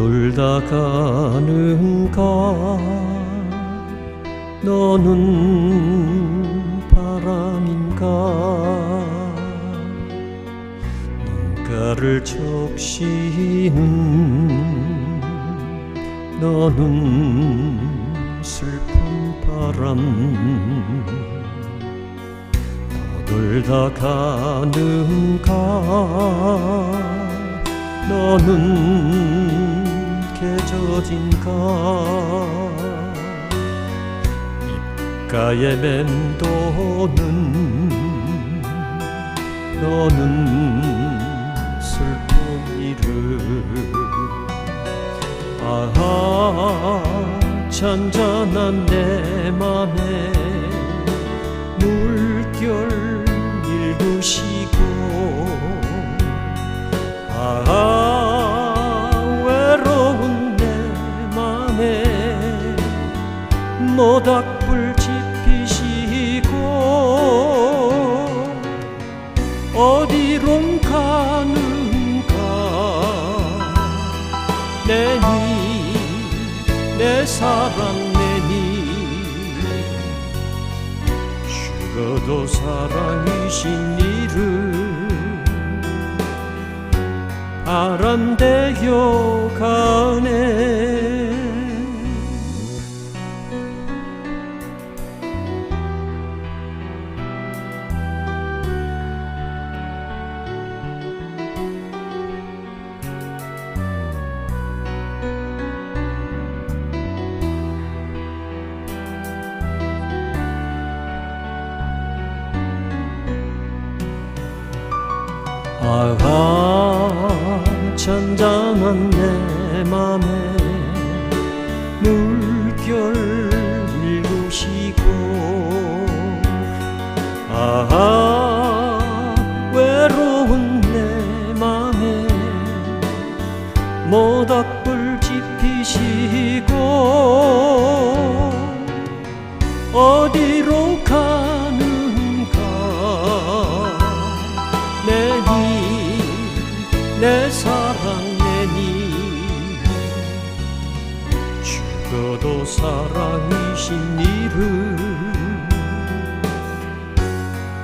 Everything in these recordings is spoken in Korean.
떠돌다 가는가 너는 바람인가? 눈가를 적시는 너는 슬픈 바람. 떠돌다 가는가 너는 개젖인가 입가에 맴도는 너는 슬픔이를 아하 잔잔한 내 맘에 물결 일구시 모닥불 지피시고 어디론 가는가? 내니 내 사랑 내니? 죽어도 사랑이신 이를 바람대어 가네 아아 잔잔한 내 맘에 물결 일구시고 아아 외로운 내 맘에 모닥불 지피시고 내 사랑 내니. 죽어도 사랑이신 이를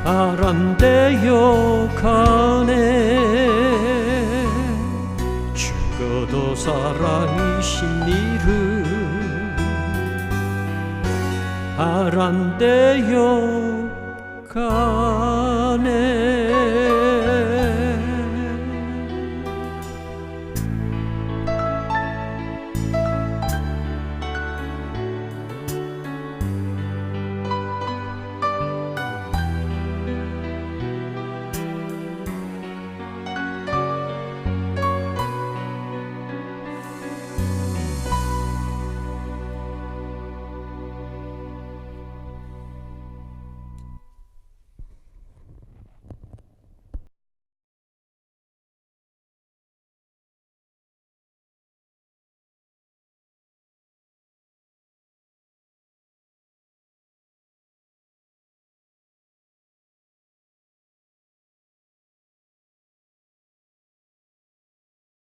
바람대어 가네. 죽어도 사랑이신 이를 바람대어 가네